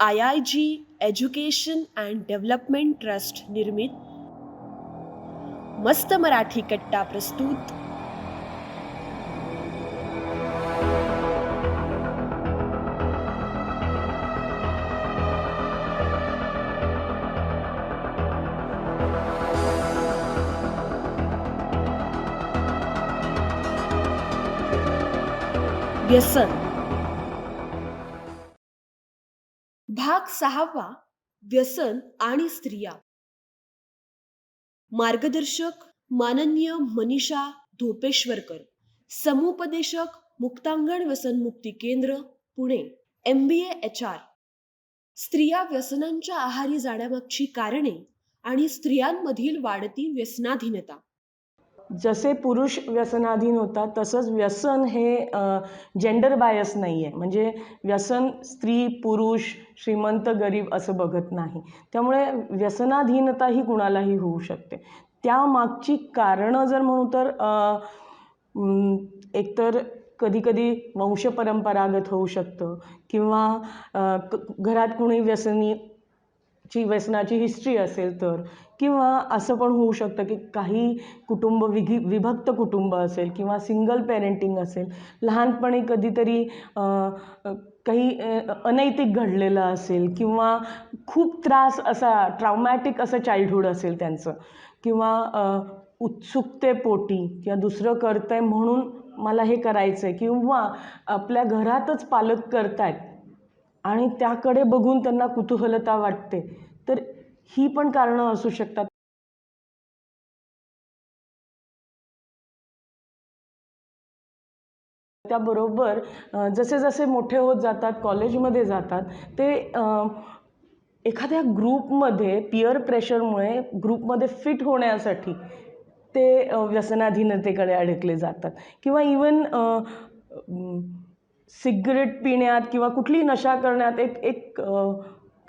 I I G education and development trust निर्मित। मस्त मराठी कट्टा प्रस्तुत। व्यसन भाग सहावा व्यसन आणि स्त्रिया. मार्गदर्शक माननीय मनीषा धोपेश्वरकर. समुपदेशक मुक्तांगण व्यसन मुक्ती केंद्र Pune. M B H R स्त्रिया व्यसनांच्या आहारी जाण्यामागची कारणे आणि स्त्रियांमधील वाढती व्यसनाधीनता. जसे पुरुष व्यसनाधीन होतात तसंच व्यसन हे जेंडर बायस नाही आहे म्हणजे व्यसन स्त्री पुरुष श्रीमंत गरीब असं बघत नाही. त्यामुळे व्यसनाधीनता ही कुणालाही होऊ शकते. त्यामागची कारणं जर म्हणू तर एकतर कधीकधी वंशपरंपरागत होऊ शकतं किंवा घरात कुणी व्यसनी ची व्यसनाची हिस्ट्री असेल तर किंवा असं पण होऊ शकतं की काही कुटुंब विघी विभक्त कुटुंब असेल किंवा सिंगल पेरेंटिंग असेल लहानपणी कधीतरी काही अनैतिक घडलेलं असेल किंवा खूप त्रास असा ट्रॉमॅटिक असं चाइल्डहूड असेल त्यांचं किंवा उत्सुकते उत्सुकतेपोटी किंवा दुसरं करतंय म्हणून मला हे करायचं आहे किंवा आपल्या घरातच पालक करतायत आणि त्याकडे बघून त्यांना कुतूहलता वाटते ही पण कारणं असू शकतात. त्याबरोबर जसे जसे मोठे होत जातात कॉलेजमध्ये जातात ते एखाद्या ग्रुपमध्ये पिअर प्रेशरमुळे ग्रुपमध्ये फिट होण्यासाठी ते व्यसनाधीनतेकडे अडकले जातात. किंवा इवन सिगरेट पिण्यात किंवा कुठली नशा करण्यात एक एक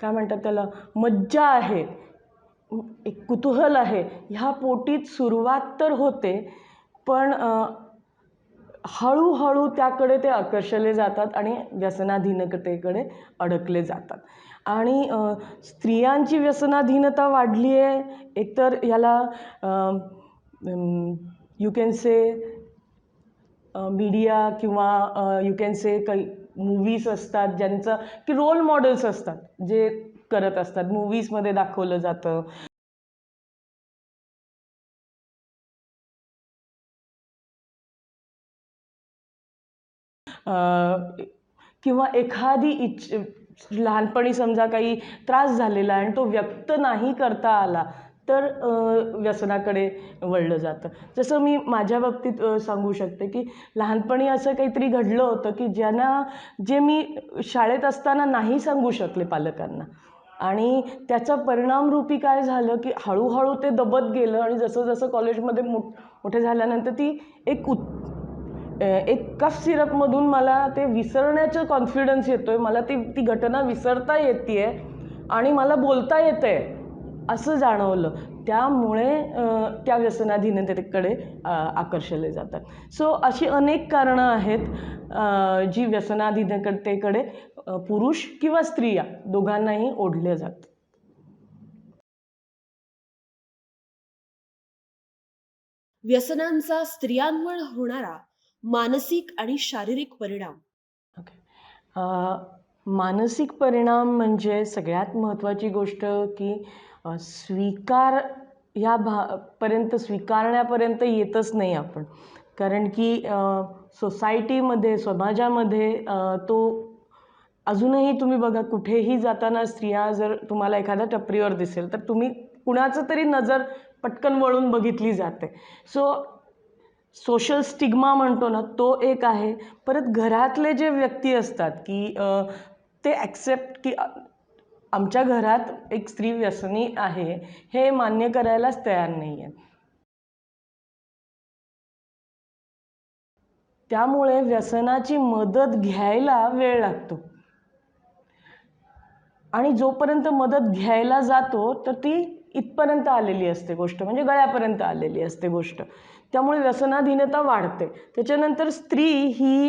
काय म्हणतात त्याला? मज्जा आहे. एक कुतूहल आहे. ह्या पोटीत सुरुवात तर होते पण हळूहळू त्याकडे ते आकर्षले जातात आणि व्यसनाधीनतेकडे अडकले जातात. आणि स्त्रियांची व्यसनाधीनता वाढली आहे एकतर ह्याला यू कॅन से मीडिया किंवा यू कॅन से काही मूवीज असतात ज्यांचं की रोल मॉडेल्स असतात जे करत असतात. मूवीजमध्ये दाखवलं जातं. किंवा एखादी इच्छ लहानपणी समजा काही त्रास झालेला आहे आणि तो व्यक्त नाही करता आला तर व्यसनाकडे वळलं जातं. जसं मी माझ्या बाबतीत सांगू शकते की लहानपणी असं काहीतरी घडलं होतं की ज्यांना जे मी शाळेत असताना नाही सांगू शकले पालकांना. आणि त्याचा परिणामरूपी काय झालं की हळूहळू ते दबत गेलं आणि जसं जसं कॉलेजमध्ये मो मोठे झाल्यानंतर ती एक उत् एक कफ सिरपमधून मला ते विसरण्याचं कॉन्फिडन्स येतो आहे मला ती ती घटना विसरता येते आहे आणि मला बोलता येतं आहे असं जाणवलं. त्यामुळे त्या व्यसनाधीनतेकडे आकर्षले जातात. सो अशी अनेक कारणं आहेत जी व्यसनाधीनतेकडे पुरुष किंवा स्त्रिया दोघांनाही ओढले जातात. व्यसनांचा स्त्रियांवर होणारा मानसिक आणि शारीरिक परिणाम. मानसिक परिणाम म्हणजे सगळ्यात महत्त्वाची गोष्ट की स्वीकार ह्या भा पर्यंत स्वीकारण्यापर्यंत येतच नाही आपण. कारण की सोसायटीमध्ये समाजामध्ये तो अजूनही तुम्ही बघा कुठेही जाताना स्त्रिया जर तुम्हाला एखाद्या टपरीवर दिसेल तर तुम्ही कुणाचं तरी नजर पटकन वळून बघितली जाते. सो सोशल स्टिग्मा म्हणतो ना तो एक आहे. परत घरातले जे व्यक्ती असतात की ते ॲक्सेप्ट की आमच्या घरात एक स्त्री व्यसनी आहे हे मान्य करायलाच तयार नाही आहे त्यामुळे व्यसनाची मदत घ्यायला वेळ लागतो. आणि जोपर्यंत मदत घ्यायला जातो तर ती इथपर्यंत आलेली असते गोष्ट म्हणजे गळ्यापर्यंत आलेली असते गोष्ट. त्यामुळे व्यसनाधीनता वाढते. त्याच्यानंतर स्त्री ही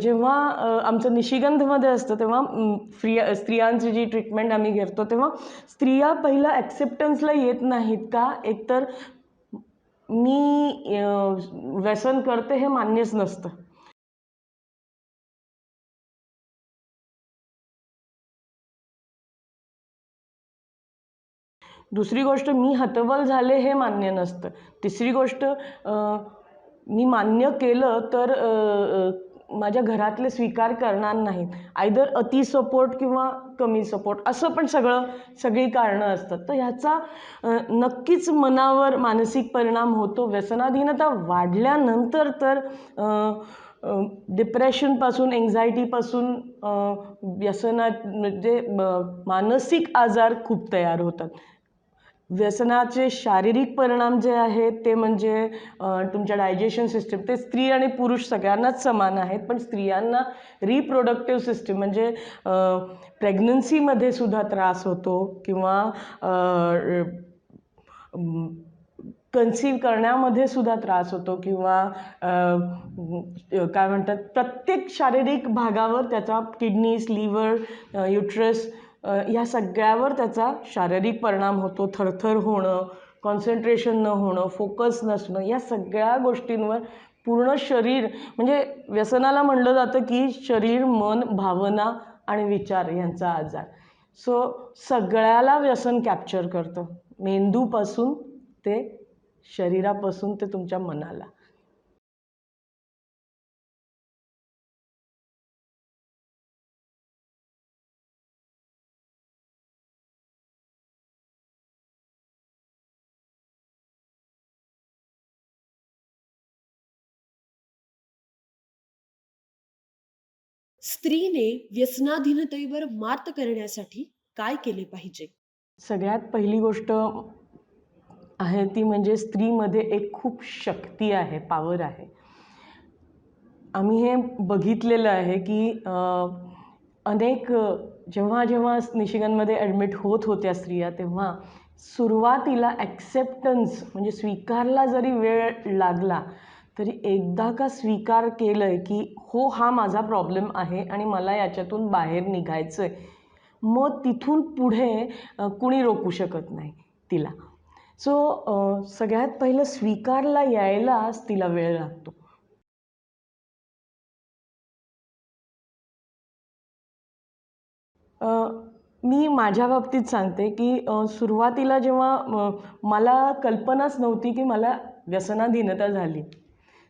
जेव्हा आमचं निशिगंधमध्ये असतं तेव्हा फ्री स्त्रियांची जी ट्रीटमेंट आम्ही घेतो तेव्हा स्त्रिया पहिला ॲक्सेप्टन्सला येत नाहीत का? एकतर मी व्यसन करते हे मान्यच नसतं. दुसरी गोष्ट मी हतबल झाले हे मान्य नसतं. तिसरी गोष्ट मी मान्य केलं तर माझ्या घरातले स्वीकार करणार नाहीत. आयदर अति सपोर्ट किंवा कमी सपोर्ट असं पण सगळं सगळी कारणं असतात. तर ह्याचा नक्कीच मनावर मानसिक परिणाम होतो. व्यसनाधीनता वाढल्यानंतर तर डिप्रेशनपासून एन्झायटीपासून व्यसना म्हणजे मानसिक आजार खूप तयार होतात. व्यसनाचे शारीरिक परिणाम जे आहेत ते म्हणजे तुमच्या डायजेशन सिस्टीम ते स्त्री आणि पुरुष सगळ्यांनाच समान आहेत पण स्त्रियांना रिप्रोडक्टिव्ह सिस्टीम म्हणजे प्रेग्नन्सीमध्ये सुद्धा त्रास होतो किंवा कन्सीव्ह करण्यामध्ये सुद्धा त्रास होतो किंवा काय म्हणतात प्रत्येक शारीरिक भागावर त्याचा किडनीज लिव्हर युट्रस या सगळ्यावर त्याचा शारीरिक परिणाम होतो. थरथर होणं कॉन्सन्ट्रेशन न होणं फोकस नसणं या सगळ्या गोष्टींवर पूर्ण शरीर म्हणजे व्यसनाला म्हणलं जातं की शरीर मन भावना आणि विचार यांचा आजार. सो सगळ्याला व्यसन कॅप्चर करतं. मेंदूपासून ते शरीरापासून ते तुमच्या मनाला. स्त्रीने व्यसनाधीनतेवर मात करण्यासाठी काय केले पाहिजे? सगळ्यात पहिली गोष्ट आहे ती म्हणजे स्त्रीमध्ये एक खूप शक्ती आहे पावर आहे. आम्ही हे बघितलेलं आहे की अनेक जेव्हा जेव्हा निशिगांमध्ये ॲडमिट होत होत्या स्त्रिया तेव्हा सुरुवातीला ॲक्सेप्टन्स म्हणजे स्वीकारला जरी वेळ लागला तरी एकदा का स्वीकार केलं आहे की हो हा माझा प्रॉब्लेम आहे आणि मला याच्यातून बाहेर निघायचं आहे मग तिथून पुढे कुणी रोखू शकत नाही तिला. सो सगळ्यात पहिलं स्वीकारला यायलाच तिला वेळ लागतो. मी माझ्या बाबतीत सांगते की सुरुवातीला जेव्हा मला कल्पनाच नव्हती की मला व्यसनाधीनता झाली.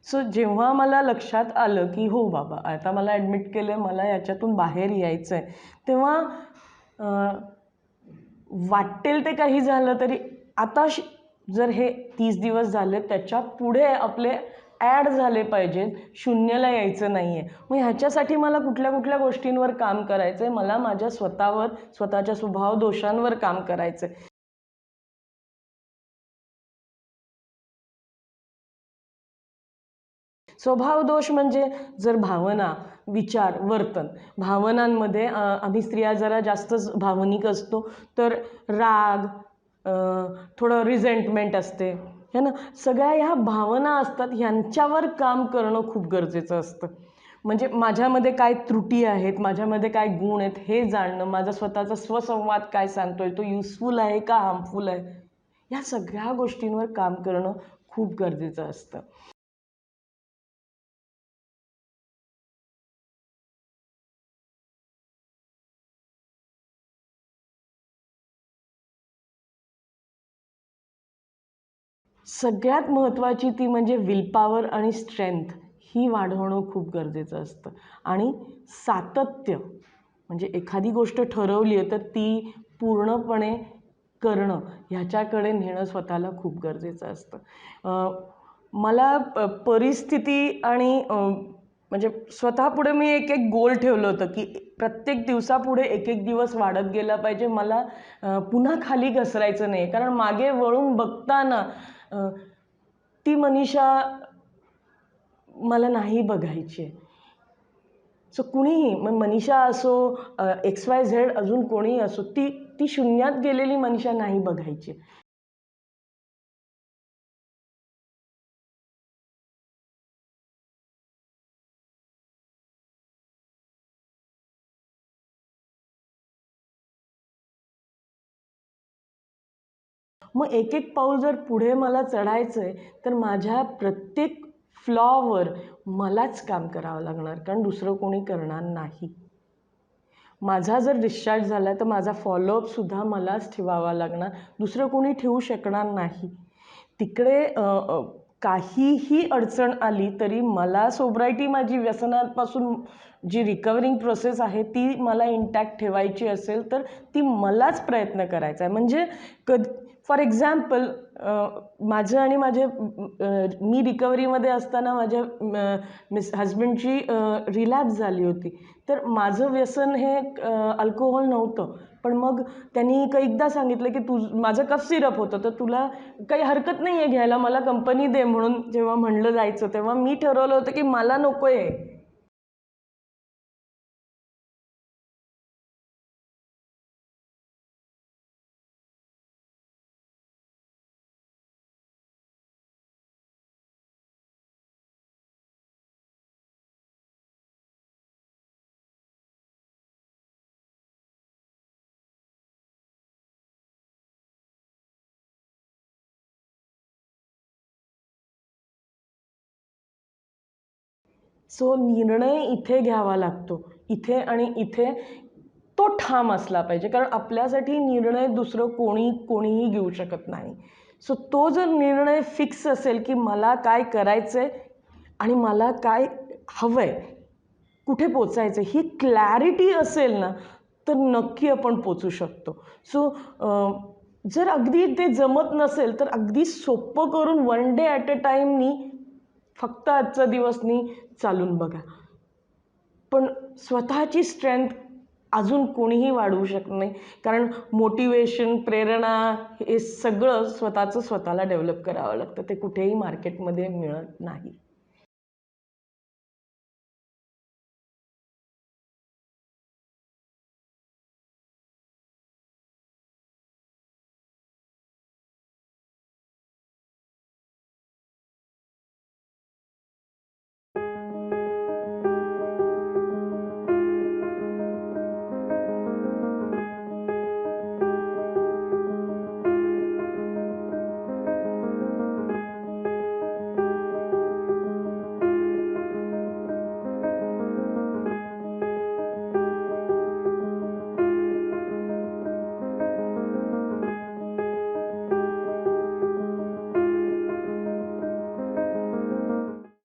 सो जेव्हा मला लक्षात आलं की हो बाबा आता मला ॲडमिट केलं आहे मला याच्यातून बाहेर यायचं आहे तेव्हा वाटेल ते काही झालं तरी आता श- जर हे तीस दिवस झाले त्याच्या पुढे आपले ॲड झाले पाहिजेत शून्यला यायचं नाही आहे मग ह्याच्यासाठी मला कुठल्या कुठल्या गोष्टींवर काम करायचं आहे मला माझ्या स्वतःवर स्वतःच्या स्वभाव दोषांवर काम करायचं आहे स्वभाव दोष म्हणजे जर भावना विचार वर्तन भावनांमध्ये आम्ही स्त्रिया जरा जास्तच भावनिक असतो तर राग थोडं रिझेंटमेंट असते है ना? सगळ्या ह्या भावना असतात ह्यांच्यावर काम करणं खूप गरजेचं असतं. म्हणजे माझ्यामध्ये काय त्रुटी आहेत माझ्यामध्ये काय गुण आहेत हे जाणणं माझा स्वतःचा स्वसंवाद काय सांगतोय तो युजफुल आहे का हार्मफुल आहे? ह्या सगळ्या गोष्टींवर काम करणं खूप गरजेचं असतं. सगळ्यात महत्त्वाची ती म्हणजे विलपावर आणि स्ट्रेंथ ही वाढवणं खूप गरजेचं असतं. आणि सातत्य म्हणजे एखादी गोष्ट ठरवली आहे तर ती पूर्णपणे करणं ह्याच्याकडे नेणं स्वतःला खूप गरजेचं असतं. मला प परिस्थिती आणि म्हणजे स्वतःपुढे मी एक एक गोल ठेवलं होतं की प्रत्येक दिवसापुढे एक एक दिवस वाढत गेला पाहिजे. मला पुन्हा खाली घसरायचं नाही कारण मागे वळून बघताना ती मनीषा मला नाही बघायची. आहे सो कुणीही मग मनीषा असो एक्स वाय झेड अजून कोणीही असो ती ती शून्यात गेलेली मनीषा नाही बघायची. मग एक एक पाऊल जर पुढे मला चढायचं आहे तर माझ्या प्रत्येक फ्लॉवर मलाच काम करावं लागणार कारण दुसरं कोणी करणार नाही. माझा जर डिस्चार्ज झाला तर माझा फॉलोअपसुद्धा मलाच ठेवावा लागणार दुसरं कोणी ठेवू शकणार नाही. तिकडे काहीही अडचण आली तरी मला सोब्रायटी माझी व्यसनापासून जी रिकवरिंग प्रोसेस आहे ती मला इंटॅक्ट ठेवायची असेल तर ती मलाच प्रयत्न करायचा आहे. म्हणजे कद फॉर एक्झाम्पल माझं आणि माझे मी रिकव्हरीमध्ये असताना माझ्या मिस हजबंडची रिलॅप्स झाली होती. तर माझं व्यसन हे अल्कोहोल नव्हतं. पण मग त्यांनी एकदा सांगितलं की तू माझं कफ सिरप होतं तर तुला काही हरकत नाही आहे घ्यायला मला कंपनी दे म्हणून जेव्हा म्हणलं जायचं तेव्हा मी ठरवलं होतं की मला नको आहे सो निर्णय इथे घ्यावा लागतो. इथे आणि इथे तो ठाम असला पाहिजे. कारण आपल्यासाठी निर्णय दुसरं कोणी कोणीही घेऊ शकत नाही. सो तो जर निर्णय फिक्स असेल की मला काय करायचं आहे आणि मला काय हवं आहे कुठे पोचायचं ही क्लॅरिटी असेल ना तर नक्की आपण पोचू शकतो. सो जर अगदी ते जमत नसेल तर अगदी सोपं करून वन डे ॲट अ टाईमनी फक्त आजचा दिवसनी चालून बघा. पण स्वतःची स्ट्रेंथ अजून कोणीही वाढवू शकत नाही. कारण मोटिवेशन प्रेरणा हे सगळं स्वतःचं स्वतःला डेव्हलप करावं लागतं. ते कुठेही मार्केटमध्ये मिळत नाही.